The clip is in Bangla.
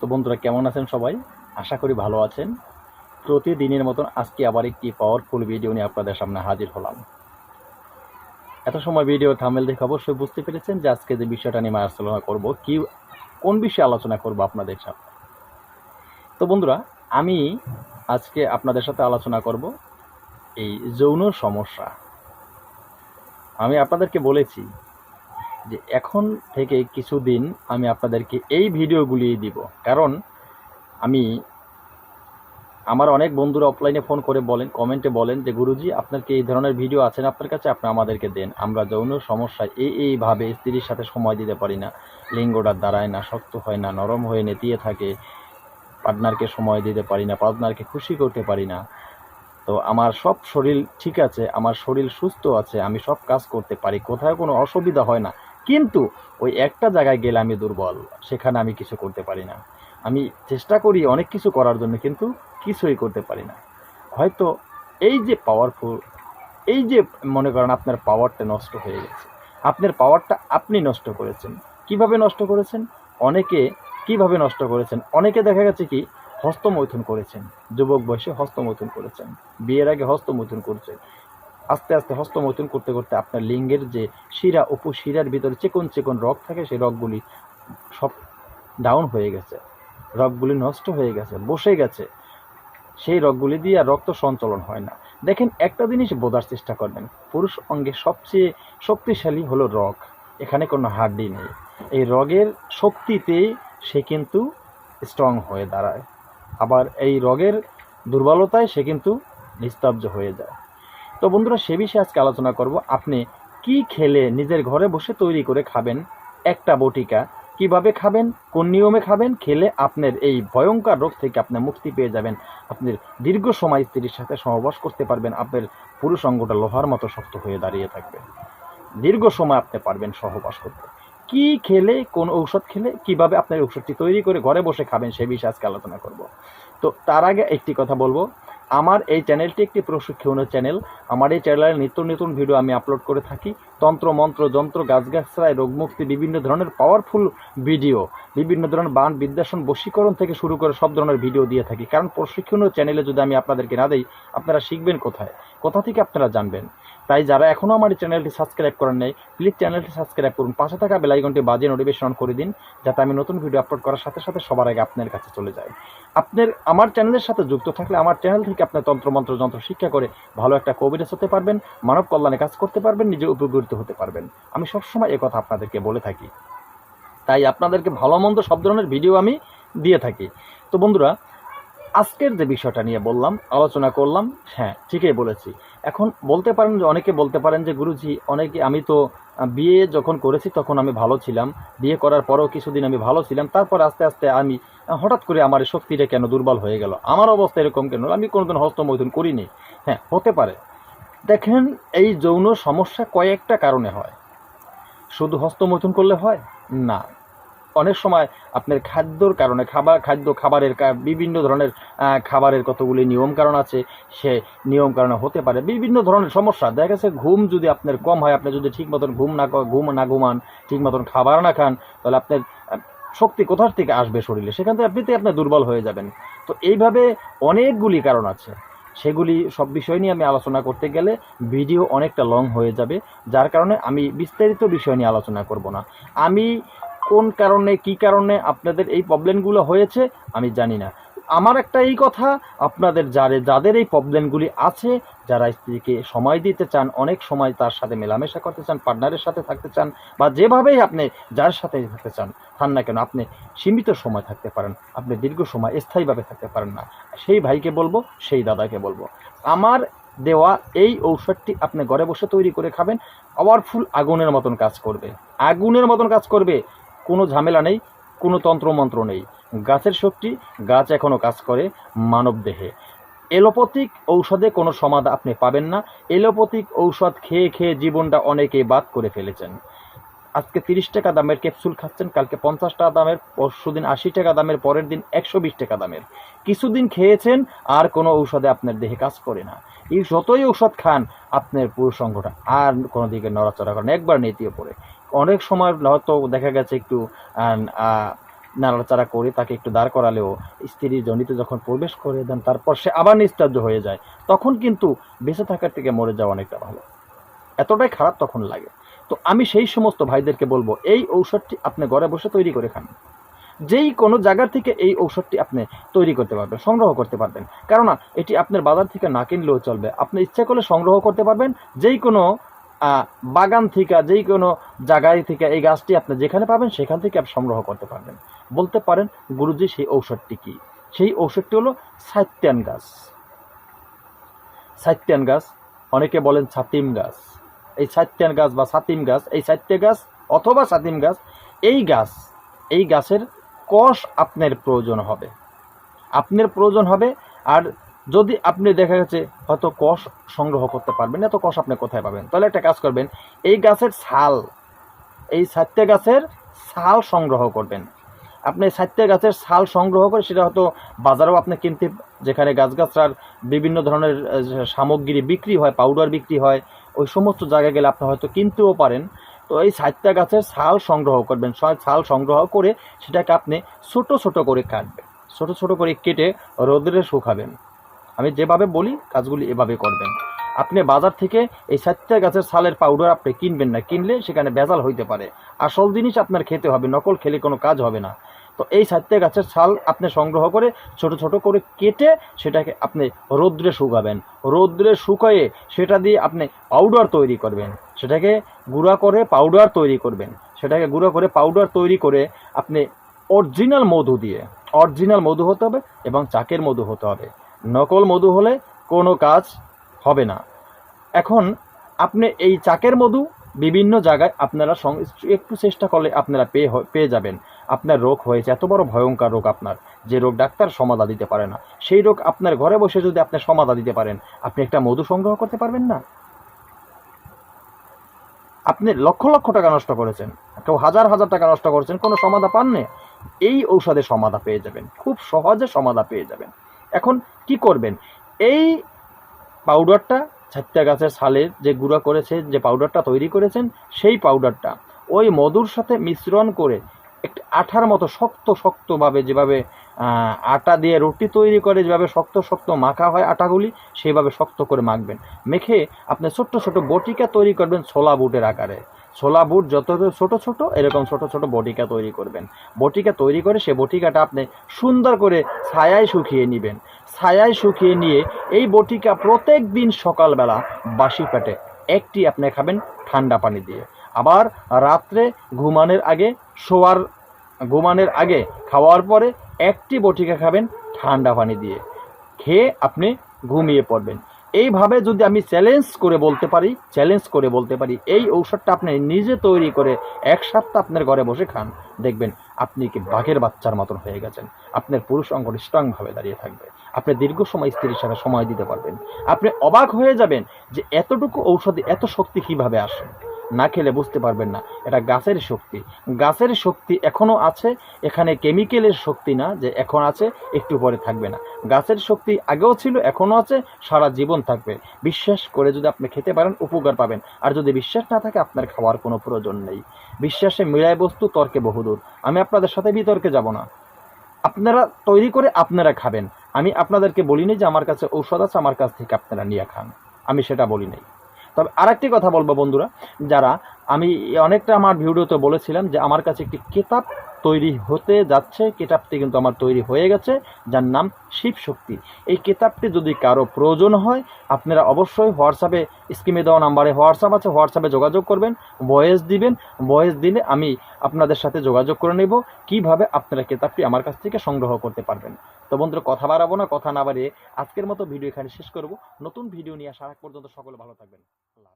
তো বন্ধুরা কেমন আছেন সবাই? আশা করি ভালো আছেন। প্রতিদিনের মতন আজকে আবার একটি পাওয়ারফুল ভিডিও নিয়ে আপনাদের সামনে হাজির হলাম। এত সময় ভিডিও থামেল দেখে অবশ্যই বুঝতে পেরেছেন যে আজকে যে বিষয়টা নিয়ে আলোচনা করব, কি, কোন বিষয়ে আলোচনা করব আপনাদের সাথে তো বন্ধুরা, আমি আজকে আপনাদের সাথে আলোচনা করব এই যৌন সমস্যা। আমি আপনাদেরকে বলেছি যে এখন থেকে কিছুদিন আমি আপনাদেরকে এই ভিডিওগুলি দিব। কারণ আমি আমার অনেক বন্ধুরা অফলাইনে ফোন করে বলেন কমেন্টে বলেন যে, গুরুজি, আপনার কি এই ধরনের ভিডিও আছেন আপনার কাছে আপনি আমাদেরকে দেন। আমরা যৌন সমস্যায় এই এইভাবে স্ত্রীর সাথে সময় দিতে পারি না। লিঙ্গটা দাঁড়ায় না, শক্ত হয় না, নরম হয়ে নেতিয়ে থাকে। পার্টনারকে সময় দিতে পারি না, পার্টনারকে খুশি করতে পারি না। তো আমার সব শরীর ঠিক আছে, আমার শরীর সুস্থ আছে, আমি সব কাজ করতে পারি। কোথাও কোনো অসুবিধা হয় না। কিন্তু ওই একটা জায়গায় গেলে আমি দুর্বল, সেখানে আমি কিছু করতে পারি না। আমি চেষ্টা করি অনেক কিছু করার জন্য, কিন্তু কিছুই করতে পারি না। হয়তো এই যে পাওয়ারফুল এই যে মনে করেন আপনার পাওয়ারটা নষ্ট হয়ে গেছে, আপনার পাওয়ারটা আপনি নষ্ট করেছেন। কীভাবে নষ্ট করেছেন? অনেকে কীভাবে নষ্ট করেছেন? অনেকে দেখা গেছে কি, হস্তমৈথুন করেছেন। যুবক বয়সে হস্তমৈথুন করেছেন। বিয়ের আগে হস্তমৈথুন করেছেন। আস্তে আস্তে হস্তমৈথুন করতে করতে আপনার লিঙ্গের যে শিরা উপশিরার ভিতরে চিকন চিকন রগ থাকে, সেই রগগুলি সব ডাউন হয়ে গেছে। রগগুলি নষ্ট হয়ে গেছে, বসে গেছে। সেই রগগুলি দিয়ে আর রক্ত সঞ্চালন হয় না। দেখেন, একটা জিনিস বোঝার চেষ্টা করবেন। পুরুষ অঙ্গে সবচেয়ে শক্তিশালী হলো রগ। এখানে কোনো হাড্ডি নেই। এই রগের শক্তিতেই সে কিন্তু স্ট্রং হয়ে দাঁড়ায়। আবার এই রগের দুর্বলতায় সে কিন্তু নিস্তব্ধ হয়ে যায়। তো বন্ধুরা, সে বিষয়ে আজকে আলোচনা করব। আপনি কি খেলে নিজের ঘরে বসে তৈরি করে খাবেন? একটা বটিকা কীভাবে খাবেন? কোন নিয়মে খাবেন? খেলে আপনার এই ভয়ঙ্কর রোগ থেকে আপনি মুক্তি পেয়ে যাবেন। আপনার দীর্ঘ সময় স্ত্রীর সাথে সহবাস করতে পারবেন। আপনার পুরুষ অঙ্গটা লোহার মতো শক্ত হয়ে দাঁড়িয়ে থাকবে। দীর্ঘ সময় আপনি পারবেন সহবাস করতে। কি খেলে, কোন ঔষধ খেলে, কীভাবে আপনার ঔষধটি তৈরি করে ঘরে বসে খাবেন, সে বিষয়ে আজকে আলোচনা করব। তো তার আগে একটি কথা বলব। আমার এই চ্যানেলটি একটি প্রশিক্ষণের চ্যানেল আমার এই চ্যানেলে নিত্য নতুন ভিডিও আমি আপলোড করে থাকি। তন্ত্র, মন্ত্র, যন্ত্র গাছগাছরায় রোগমুক্তি বিভিন্ন ধরনের পাওয়ারফুল ভিডিও বিভিন্ন ধরনের বান বিদ্যাসন বশীকরণ থেকে শুরু করে সব ধরনের ভিডিও দিয়ে থাকি। কারণ প্রশিক্ষণীয় চ্যানেলে যদি আমি আপনাদেরকে না দিই, আপনারা শিখবেন কোথায়? কোথা থেকে আপনারা জানবেন? তাই যারা এখনও আমার চ্যানেলটি সাবস্ক্রাইব করেন নাই প্লিজ চ্যানেলটি সাবস্ক্রাইব করুন। পাশে থাকা বেলাইকনটি বাজে নোটিফিকেশন অন করে দিন, যাতে আমি নতুন ভিডিও আপলোড করার সাথে সাথে সবার আগে আপনার কাছে চলে যায়। আপনার, আমার চ্যানেলের সাথে যুক্ত থাকলে আমার চ্যানেল থেকে আপনার তন্ত্রমন্ত্র যন্ত্র শিক্ষা করে ভালো একটা কবিরাজ হতে পারবেন, মানব কল্যাণে কাজ করতে পারবেন নিজে উপকৃত হতে পারবেন। আমি সবসময় কথা আপনাদেরকে বলে থাকি। তাই আপনাদেরকে ভালো মন্দ সব ধরনের ভিডিও আমি দিয়ে থাকি। তো বন্ধুরা, আজকের যে বিষয়টা নিয়ে বললাম, আলোচনা করলাম হ্যাঁ ঠিকই বলেছি। এখন বলতে পারেন যে, অনেকে বলতে পারেন যে, গুরুজি, অনেকে আমি তো বিয়ে যখন করেছি তখন আমি ভালো ছিলাম। বিয়ে করার পরেও কিছুদিন আমি ভালো ছিলাম। তারপর আস্তে আস্তে আমি হঠাৎ করে আমার শক্তিটা কেন দুর্বল হয়ে গেল? আমার অবস্থা এরকম কেন? আমি কোনোদিন হস্তমৈথুন করিনি। হ্যাঁ হতে পারে। দেখেন, এই যৌন সমস্যা কয়েকটা কারণে হয়। শুধু হস্তমৈথুন করলে হয়? না। অনেক সময় আপনার খাদ্যর কারণে, খাবার, খাদ্য খাবারের বিভিন্ন ধরনের খাবারের কতগুলি নিয়ম কারণ আছে, সে নিয়ম কারণে হতে পারে। বিভিন্ন ধরনের সমস্যা। দেখা গেছে, ঘুম যদি আপনার কম হয়, আপনি যদি ঠিক মতন ঘুম না ঘুম না ঘুমান, ঠিক মতন খাবার না খান, তাহলে আপনার শক্তি কোথার থেকে আসবে শরীরে? সেখান থেকে আপনিতে আপনার দুর্বল হয়ে যাবেন। তো এইভাবে অনেকগুলি কারণ আছে। সেগুলি সব বিষয় নিয়ে আমি আলোচনা করতে গেলে ভিডিও অনেকটা লং হয়ে যাবে, যার কারণে আমি বিস্তারিত বিষয় নিয়ে আলোচনা করব না। আমি কোন কারণে, কি কারণে আপনাদের এই প্রবলেমগুলো হয়েছে আমি জানি না। আমার একটা এই কথা, আপনাদের যারে, যাদের এই প্রবলেমগুলি আছে, যারা স্ত্রীকে সময় দিতে চান, অনেক সময় তার সাথে মেলামেশা করতে চান, পার্টনারের সাথে থাকতে চান, বা যেভাবেই আপনি যার সাথে থাকতে চান, থান না কেন, আপনি সীমিত সময় থাকতে পারেন, আপনি দীর্ঘ সময় স্থায়ীভাবে থাকতে পারেন না। সেই ভাইকে বলব, সেই দাদাকে বলব, আমার দেওয়া এই ঔষধটি আপনি ঘরে বসে তৈরি করে খাবেন পাওয়ারফুল আগুনের মতন কাজ করবে। আগুনের মতন কাজ করবে, কোনো ঝামেলা নেই, কোনো তন্ত্রমন্ত্র নেই। গাছের শক্তি, গাছ এখনও কাজ করে মানব দেহে এলোপ্যাথিক ঔষধে কোনো সমাধা আপনি পাবেন না। এলোপ্যাথিক ঔষধ খেয়ে খেয়ে জীবনটা অনেকেই বাদ করে ফেলেছেন। আজকে তিরিশ টাকা দামের ক্যাপসুল খাচ্ছেন, কালকে পঞ্চাশ টাকা দামের, পরশু দিন আশি টাকা দামের, পরের দিন একশো বিশ টাকা দামের। কিছুদিন খেয়েছেন, আর কোনো ঔষধে আপনার দেহে কাজ করে না। এই যতই ঔষধ খান, আপনার পুরুষ অঙ্গটা আর কোনো দিকে নড়াচড়া করেন একবার নেতিয়ে পড়ে। অনেক সময় হয়তো দেখা গেছে একটু নাড়াচাড়া করে তাকে একটু দাঁড় করালেও স্ত্রী জনিতে যখন প্রবেশ করে দেন, তারপর সে আবার নিস্তার্য হয়ে যায়, তখন কিন্তু বেঁচে থাকার থেকে মরে যাওয়া অনেকটা ভালো। এতটাই খারাপ তখন লাগে। তো আমি সেই সমস্ত ভাইদেরকে বলব, এই ঔষধটি আপনি ঘরে বসে তৈরি করে খান। যেই কোনো জায়গা থেকে এই ঔষধটি আপনি তৈরি করতে পারবেন, সংগ্রহ করতে পারবেন। কেননা, এটি আপনার বাজার থেকে না কিনলেও চলবে। আপনি ইচ্ছা করলে সংগ্রহ করতে পারবেন। যেই কোনো বাগান থেকে, যেই কোনো জায়গায় থেকে এই গাছটি আপনি যেখানে পাবেন, সেখান থেকে আপনি সংগ্রহ করতে পারবেন। বলতে পারেন গুরুজি সেই ঔষধটি কি? সেই ঔষধটি হলো সাইত্যান গাছ। সাইত্যান গাছ, অনেকে বলেন ছাতিম গাছ। এই সাইত্যান গাছ বা সাতিম গাছ, এই সাইত্যা গাছ অথবা সাতিম গাছ, এই গাছ, এই গাছের কষ আপনার প্রয়োজন হবে। আপনার প্রয়োজন হবে, আর যদি আপনি দেখা গেছে হয়তো কষ সংগ্রহ করতে পারবেন না তো কষ আপনি কোথায় পাবেন? তাহলে একটা কাজ করবেন, এই গাছের ছাল, এই সাত্যা গাছের ছাল সংগ্রহ করবেন। আপনি সাত্যা গাছের ছাল সংগ্রহ করে সেটা হয়তো বাজারেও আপনি কিনতে যেখানে গাছগাছরার বিভিন্ন ধরনের সামগ্রী বিক্রি হয় পাউডার বিক্রি হয়, ওই সমস্ত জায়গায় গেলে আপনি হয়তো কিনতেও পারেন। তো এই সাত্যা গাছের ছাল সংগ্রহ করবেন। ছাল সংগ্রহ করে সেটাকে আপনি ছোট ছোট করে কাটবেন। ছোট ছোট করে কেটে রোদ্রে শুকাবেন। আমি যেভাবে বলি, কাজগুলি এভাবে করবেন। আপনি বাজার থেকে এই সাত্যা গাছের ছালের পাউডার আপনি কিনবেন না, কিনলে সেখানে ভেজাল হইতে পারে। আসল জিনিস আপনার খেতে হবে, নকল খেলে কোনো কাজ হবে না। তো এই সাত্যা গাছের ছাল আপনি সংগ্রহ করে ছোট ছোট করে কেটে সেটাকে আপনি রৌদ্রে শুকাবেন। রৌদ্রে শুকায়ে সেটা দিয়ে আপনি পাউডার তৈরি করবেন। সেটাকে গুঁড়া করে পাউডার তৈরি করবেন। সেটাকে গুঁড়া করে পাউডার তৈরি করে আপনি অরিজিনাল মধু দিয়ে অরিজিনাল মধু হতে হবে এবং চাকের মধু হতে হবে। নকল মধু হলে কোনো কাজ হবে না। এখন আপনি এই চাকের মধু বিভিন্ন জায়গায় আপনারা একটু চেষ্টা করলে আপনারা পেয়ে পেয়ে যাবেন। আপনার রোগ হয়েছে, এত বড় ভয়ঙ্কর রোগ আপনার, যে রোগ ডাক্তার সমাধা দিতে পারে না। সেই রোগ আপনার ঘরে বসে যদি আপনি সমাধা দিতে পারেন, আপনি একটা মধু সংগ্রহ করতে পারবেন না? আপনি লক্ষ লক্ষ টাকা নষ্ট করেছেন, কেউ হাজার হাজার টাকা নষ্ট করেছেন, কোনো সমাধা পাননি? এই ঔষধে সমাধা পেয়ে যাবেন, খুব সহজে সমাধা পেয়ে যাবেন। এখন কি করবেন? এই পাউডারটা ছাত্তা গাছের ছালের যে গুঁড়া করেছে যে পাউডারটা তৈরি করেছেন, সেই পাউডারটা ওই মধুর সাথে মিশ্রণ করে একটি আঠার মতো শক্ত, শক্তভাবে যেভাবে আটা দিয়ে রুটি তৈরি করে, যেভাবে শক্ত শক্ত মাখা হয় আটাগুলি, সেইভাবে শক্ত করে মাখবেন। মেখে আপনি ছোট্ট ছোট বটিকা তৈরি করবেন ছোলা বুটের আকারে। ছোলা বুট যত ছোট ছোট, এরকম ছোট ছোট বটিকা তৈরি করবেন। বটিকা তৈরি করে সে বটিকাটা আপনি সুন্দর করে ছায়ায় শুকিয়ে নেবেন। ছায়ায় শুকিয়ে নিয়ে এই বটিকা প্রত্যেক দিন সকালবেলা বাসি পেটে একটি আপনি খাবেন ঠান্ডা পানি দিয়ে। আবার রাত্রে ঘুমানোর আগে, শোয়ার, ঘুমানোর আগে খাওয়ার পরে একটি বটিকা খাবেন ঠান্ডা পানি দিয়ে। খেয়ে আপনি ঘুমিয়ে পড়বেন। এইভাবে যদি আমি চ্যালেঞ্জ করে বলতে পারি চ্যালেঞ্জ করে বলতে পারি, এই ঔষধটা আপনি নিজে তৈরি করে এক সপ্তাহ আপনার ঘরে বসে খান, দেখবেন আপনি কি বাঘের বাচ্চার মতন হয়ে গেছেন। আপনার পুরুষ অঙ্গ স্ট্রংভাবে দাঁড়িয়ে থাকবে। আপনি দীর্ঘ সময় স্ত্রীর সাথে সময় দিতে পারবেন। আপনি অবাক হয়ে যাবেন যে এতটুকু ঔষধে এত শক্তি কীভাবে আসে। না খেলে বুঝতে পারবেন না। এটা গাছের শক্তি। গাছের শক্তি এখনও আছে, এখানে কেমিক্যালের শক্তি না যে এখন আছে, একটু পরে থাকবে না। গাছের শক্তি আগেও ছিল এখনও আছে, সারা জীবন থাকবে। বিশ্বাস করে যদি আপনি খেতে পারেন, উপকার পাবেন। আর যদি বিশ্বাস না থাকে, আপনার খাওয়ার কোনো প্রয়োজন নেই। বিশ্বাসে মিলায় বস্তু, তর্কে বহুদূর। আমি আপনাদের সাথে বিতর্কে যাব না। আপনারা তৈরি করে আপনারা খাবেন। আমি আপনাদেরকে বলিনি যে আমার কাছে ঔষধ আছে, আমার কাছ থেকে আপনারা নিয়ে খান। আমি সেটা বলি নাই তবে আরেকটি কথা বলব বন্ধুরা, যারা আমি অনেকটা আমার ভিডিওতে বলেছিলাম যে আমার কাছে একটি কেতাব তৈরি হতে যাচ্ছে, কেতাবটি কিন্তু আমার তৈরি হয়ে গেছে, যার নাম শিব শক্তি। এই কেতাবটি যদি কারও প্রয়োজন হয়, আপনারা অবশ্যই হোয়াটসঅ্যাপে স্কিমে দেওয়া নাম্বারে হোয়াটসঅ্যাপ আছে, হোয়াটসঅ্যাপে যোগাযোগ করবেন, ভয়েস দিবেন, ভয়েস দিলে আমি আপনাদের সাথে যোগাযোগ করে নেব, কীভাবে আপনারা কেতাবটি আমার কাছ থেকে সংগ্রহ করতে পারবেন। তো বন্ধুরা কথা বাড়াবো না, কথা না বাড়িয়ে আজকের মতো ভিডিও এখানে শেষ করব নতুন ভিডিও নিয়ে আসার পর্যন্ত সকলে ভালো থাকবেন আল্লাহ।